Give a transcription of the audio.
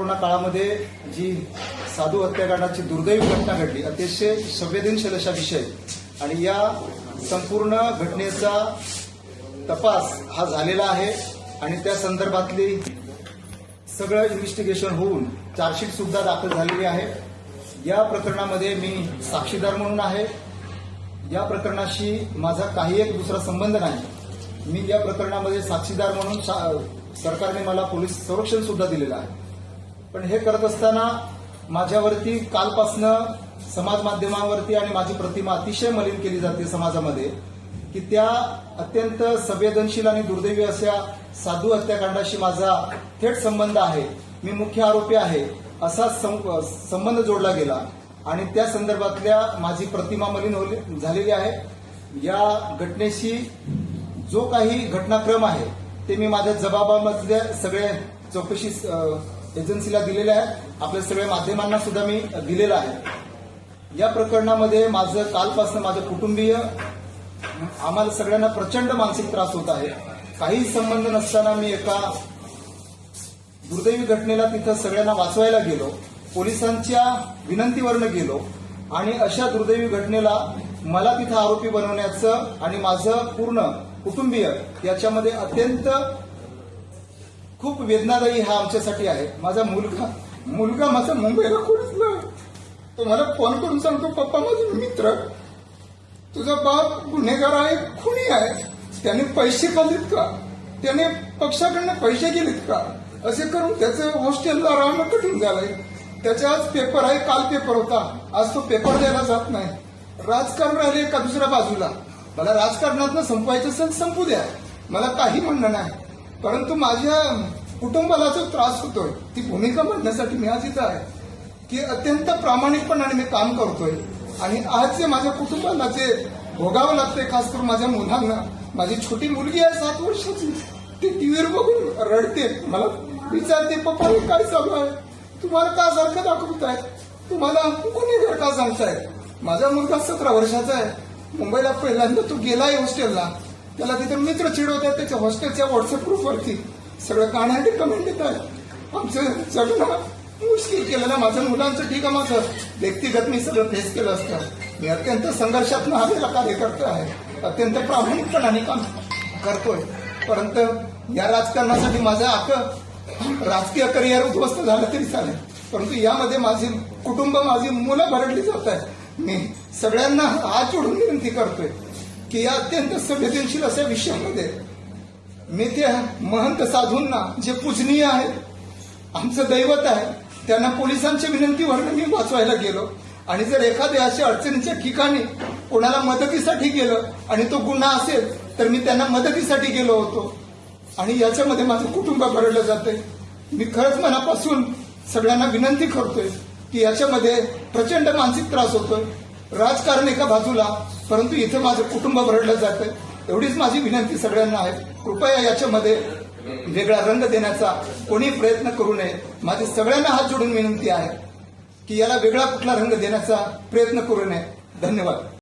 Corona काळामध्ये जी साधू हत्याकांडाची दुर्दैवी घटना घडली अतिशय संवेदनशील अशा विषय. आणि या संपूर्ण घटनेचा तपास हा झालेला आहे. आणि त्या संदर्भातली सगळं इन्व्हेस्टिगेशन होऊन चार्जशीट सुद्धा दाखल झालेली आहे. या प्रकरणामध्ये मी साक्षीदार म्हणून आहे. या प्रकरणाशी माझा काही एक दुसरा संबंध नाही. मी या प्रकरणामध्ये साक्षीदार म्हणून सरकारने मला पोलीस संरक्षण सुद्धा दिलेलं आहे. पण हे करत असताना माझ्यावरती कालपासनं समाज माध्यमावरती आणि माझी प्रतिमा अतिशय मलिन केली जाते समाजामध्ये की त्या अत्यंत संवेदनशील आणि दुर्दैवी अशा साधू हत्याकांडाशी माझा थेट संबंध आहे. मी मुख्य आरोपी आहे. असा सं- संबंध जोडला गेला आणि त्या संदर्भातल्या माझी प्रतिमा मलिन होली- झालेली आहे. या घटनेशी जो काही घटनाक्रम आहे ते मी माझ्या जबाबामधल्या सगळे चौकशी एजन्सीला दिलेल्या आहेत. आपल्या सगळ्या माध्यमांना सुद्धा मी दिलेलं आहे. या प्रकरणामध्ये माझं कालपासून माझं कुटुंबीय आम्हाला सगळ्यांना प्रचंड मानसिक त्रास होत आहे. काही संबंध नसताना मी एका दुर्दैवी घटनेला तिथं सगळ्यांना वाचवायला गेलो. पोलिसांच्या विनंतीवरनं गेलो. आणि अशा दुर्दैवी घटनेला मला तिथं आरोपी बनवण्याचं आणि माझं पूर्ण कुटुंबीय याच्यामध्ये अत्यंत खूप वेदनादायी हा आमच्यासाठी आहे. माझा मुलगा मुलगा माझा मुंबईला खोडसला तो मला फोन करून सांगतो पप्पा माझा मित्र तुझा बाप गुन्हेगार आहे खुनी आहे. त्याने पैसे खाल्लेत का? त्याने पक्षाकडनं पैसे गेलेत का? असे करून त्याचं हॉस्टेलला राहणं कठीण झालंय. त्याचा आज पेपर आहे काल पेपर होता. आज तो पेपर द्यायला जात नाही. राजकारण राहिले एका दुसऱ्या बाजूला. मला राजकारणातनं संपवायचं असेल संपू द्या. मला काही म्हणणं नाही. परंतु माझ्या कुटुंबाला जो त्रास होतोय. ती भूमिका मांडण्यासाठी मी आज इथं आहे. की अत्यंत प्रामाणिकपणाने मी काम करतोय. आणि आज जे माझ्या कुटुंबाला जे भोगावं लागतंय खास करून माझ्या मुलांना माझी छोटी मुलगी आहे सात वर्षाची ती टीव्हीवर बघून रडते. मला विचारते पप्पा हे काय चालू आहे? तुम्हाला का सारखं दाखवताय तुम्हाला गुन्हेगार का सांगताय माझा मुलगा सतरा वर्षाचा आहे. मुंबईला पहिल्यांदा तो गेलाय हॉस्टेलला. त्याला तिथे मित्र चिडवतात त्याच्या हॉस्टेलच्या व्हॉट्सअप ग्रुपवरती सगळं गाण्याचे कमेंट येत आहे आमचं जगणं मुश्किल केलेलं ना माझ्या मुलांचं ठीक आहे माझं व्यक्तिगत मी सगळं फेस केलं असतं. मी अत्यंत संघर्षातून आलेला कार्यकर्ता आहे. अत्यंत प्रामाणिकपणाने काम करतोय. परंतु या राजकारणासाठी माझं आक राजकीय करिअर उद्ध्वस्त झालं तरी चालेल. परंतु यामध्ये माझी कुटुंब माझी मुलं भरडली जात आहेत. मी सगळ्यांना हात जोडून विनंती करतोय. की या अत्यंत संवेदनशील अशा विषयामध्ये मी त्या महंत साधूंना जे पूजनीय आहेत आमचं दैवत आहे त्यांना पोलिसांच्या विनंतीवर मी वाचवायला गेलो. आणि जर एखाद्या अशा अडचणीच्या ठिकाणी कोणाला मदतीसाठी गेलं आणि तो गुन्हा असेल तर मी त्यांना मदतीसाठी गेलो होतो. आणि याच्यामध्ये माझं कुटुंब भरडलं जातंय. मी खरंच मनापासून सगळ्यांना विनंती करतोय की याच्यामध्ये प्रचंड मानसिक त्रास होतोय. राजकारण एका बाजूला परंतु इथं माझं कुटुंब भरडलं जातं एवढीच माझी विनंती सगळ्यांना आहे. कृपया याच्यामध्ये वेगळा रंग देण्याचा कोणी प्रयत्न करू नये. माझी सगळ्यांना हात जोडून विनंती आहे की याला वेगळा कुठला रंग देण्याचा प्रयत्न करू नये. धन्यवाद.